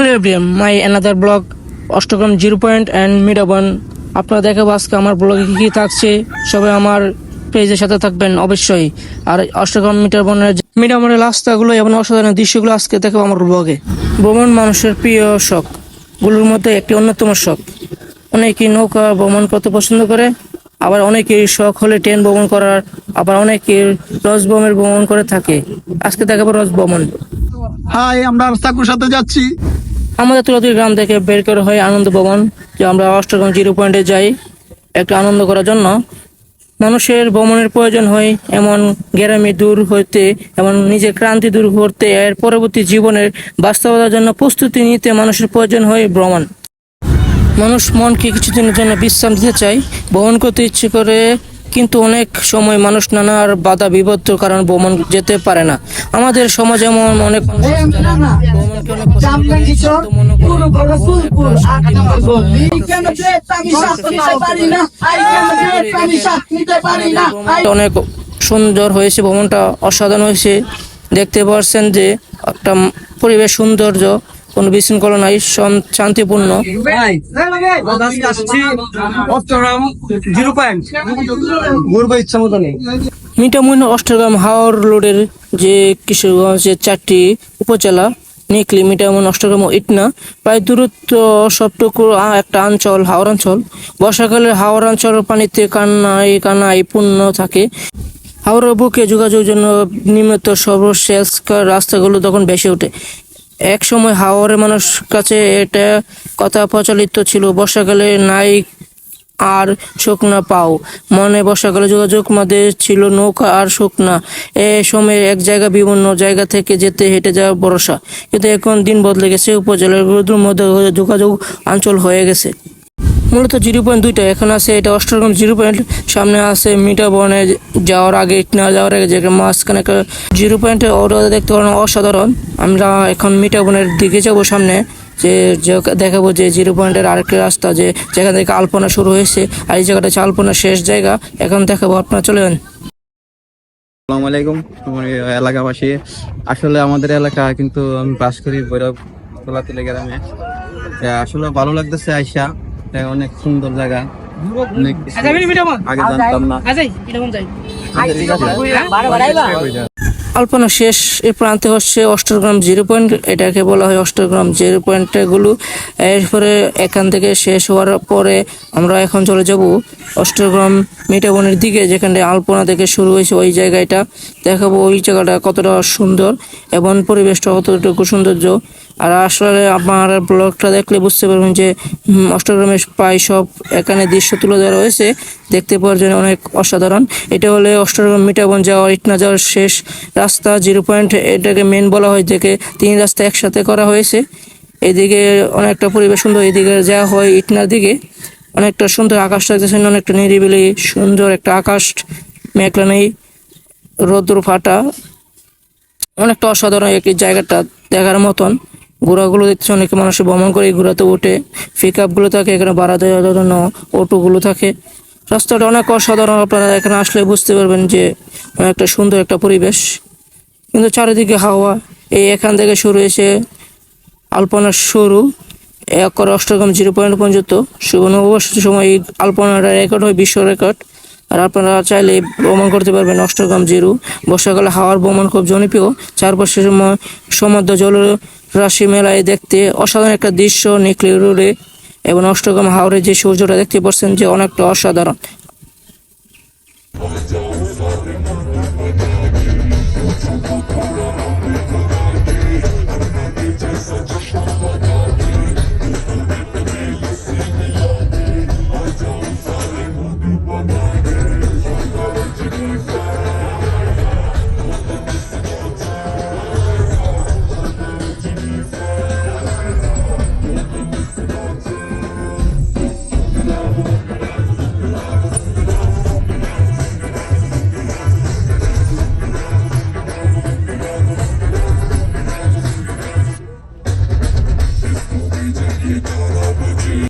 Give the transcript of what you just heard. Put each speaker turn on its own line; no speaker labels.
Hello everyone my another blog Ashtagram zero point and মিডাবন আপনারা দেখাবো আজকে আমার ব্লগে কী কী থাকছে। সবাই আমার পেজের সাথে থাকবেন, অবশ্যই। আর অষ্টগ্রাম মিটারবনের মিডাবনের রাস্তাগুলো এবং অসাধারণ দৃশ্যগুলো আজকে দেখাবো আমার ব্লগে ভ্রমণ মানুষের প্রিয় শখ। গুলোর মধ্যে একটি অন্যতম শখ। অনেকেই নৌকা ভ্রমণ করতে পছন্দ করে, আবার অনেকেই শখ হলে ট্রেন ভ্রমণ করার, আবার অনেকে রস ভ্রমণ ভ্রমণ করে থাকে। আজকে দেখাবো রস ভ্রমণ।
হাই আমরা সাকুর সাথে যাচ্ছি।
আমাদের তুলাতুলি গ্রাম থেকে বের করে হয় আনন্দ ভবন, যে আমরা অষ্টগ্রাম জিরো পয়েন্টে যাই একটু আনন্দ করার জন্য। মানুষের ভ্রমণের প্রয়োজন হয় এমন গ্রামে দূর হইতে, এমন নিজের ক্রান্তি দূর করতে, এর পরবর্তী জীবনের বাস্তবতার জন্য প্রস্তুতি নিতে মানুষের প্রয়োজন হয় ভ্রমণ। মানুষ মনকে কিছুদিনের জন্য বিশ্রাম দিতে চায় ভ্রমণ করতে ইচ্ছে করে কিন্তু অনেক সময় মানুষ নানা আর বাধা বিপত্ত কারণ ভ্রমণ যেতে পারে না। আমাদের সমাজ এমন অনেক অনেক সুন্দর হয়েছে ভ্রমণটা অসাধারণ হয়েছে। দেখতে পাচ্ছেন যে একটা পরিবেশ সৌন্দর্য কোনো বিশৃঙ্খলা নাই শান্তিপূর্ণ।
আসছি অষ্টগ্রাম
হাওর রোডের যে কিশোরগঞ্জের চারটি উপজেলা নিকলি মিঠামুন অষ্টগ্রাম ও ইটনা প্রায় দূরত্ব সবটুকু একটা অঞ্চল হাওর অঞ্চল। বর্ষাকালে হাওর অঞ্চল পানিতে কান্নাই কান্নাই পূর্ণ থাকে। হাওড়ের বুকে যোগাযোগের জন্য নিয়মিত সর্বশেষ রাস্তাগুলো তখন বেশি ওঠে। এক সময় হাওরের মানুষ কাছে এটা কথা প্রচলিত ছিল বর্ষাকালে নাই আর শুকনা পাও। মনে বর্ষাকালে যোগাযোগ মাঝে ছিল নৌকা আর শুকনা। এ সময় এক জায়গা বিভিন্ন জায়গা থেকে যেতে হেঁটে যাওয়া বর্ষা। কিন্তু এখন দিন বদলে গেছে, উপজেলার মধ্যে যোগাযোগ অঞ্চল হয়ে গেছে। মূলত জিরো পয়েন্ট দুইটা। এখন আছে এটা অষ্টগ্রাম জিরো পয়েন্ট, সামনে আছে মিটা বনে যাওয়ার আগে, না যাওয়ার আগে যেখানে মাঝখানে একটা জিরো পয়েন্টে ওরা দেখতে পারেন অসাধারণ। আমরা এখন মিটা বনের দিকে যাব সামনে, যে দেখাবো যে জিরো পয়েন্টের আরেকটি রাস্তা, যে যেখান থেকে আলপনা শুরু হয়েছে, আর এই জায়গাটা হচ্ছে আলপনার শেষ জায়গা। এখন দেখাবো, আপনারা চলে যান।
আসসালামু আলাইকুম, আমার এলাকাবাসী। আসলে আমাদের এলাকা কিন্তু আমি বাস করি ভৈরব তোলাতুলি গ্রামে। আসলে ভালো লাগতেছে আইসা। অনেক সুন্দর জায়গা। অনেক আগে জানতাম না।
আলপনা শেষ এর প্রান্তে হচ্ছে অষ্টগ্রাম জিরো পয়েন্ট এটাকে বলা হয় অষ্টগ্রাম জিরো পয়েন্টগুলো। এরপরে এখান থেকে শেষ হওয়ার পরে আমরা এখন চলে যাব অষ্টগ্রাম মিঠাবনের দিকে যেখানে আলপনা থেকে শুরু হয়েছে ওই জায়গাটা। দেখাবো ওই জায়গাটা কতটা সুন্দর এবং পরিবেশটা কতটুকু সৌন্দর্য। আর আসলে আমার ব্লগটা দেখলে বুঝতে পারবেন যে অষ্টগ্রামের প্রায় সব এখানে দৃশ্য তুলে ধরা হয়েছে। দেখতে পাওয়ার জন্য অনেক অসাধারণ। এটা হলে অষ্টগ্রাম মিটাবন যাওয়া ইটনা যাওয়ার শেষ রাস্তা, জিরো পয়েন্ট, এটাকে মেন বলা হয় থেকে তিন রাস্তা একসাথে করা হয়েছে। এদিকে অনেকটা পরিবেশ সুন্দর, এদিকে যাওয়া হয় ইটনার দিকে। অনেকটা সুন্দর আকাশ লাগতেছে, অনেকটা নিরিবিলি সুন্দর একটা আকাশ, মেঘলা নেই, রোদ্র ফাটা। অনেকটা অসাধারণ একটি জায়গাটা দেখার মতন। ঘোড়াগুলো দেখতে অনেক মানুষ ভ্রমণ করে, এই ঘোড়াতে ওঠে। পিক আপগুলো থাকে, এখানে ভাড়া দেওয়ার জন্য অটোগুলো থাকে। রাস্তাটা অনেক অসাধারণ, আপনারা এখানে আসলে বুঝতে পারবেন যে অনেকটা সুন্দর একটা পরিবেশ। কিন্তু চারিদিকে হাওয়া, এই এখান থেকে শুরু হয়েছে আলপনার শুরু। এক করে অষ্টগ্রাম জিরো পয়েন্ট পর্যন্ত। নববর্ষের সময় এই আলপনাটা রেকর্ড হয়, বিশ্ব রেকর্ড আর আপনারা চাইলে ভ্রমণ করতে পারবেন অষ্টগ্রাম জিরু। বর্ষাকালে হাওয়ার ভ্রমণ খুব জনপ্রিয়। চারপাশের সমুদ্র জলরাশি মেলায় দেখতে অসাধারণ একটা দৃশ্য নিকলি রোডে এবং অষ্টগ্রাম হাওড়ে যে সূর্যটা দেখতে পাচ্ছেন যে অনেকটা অসাধারণ।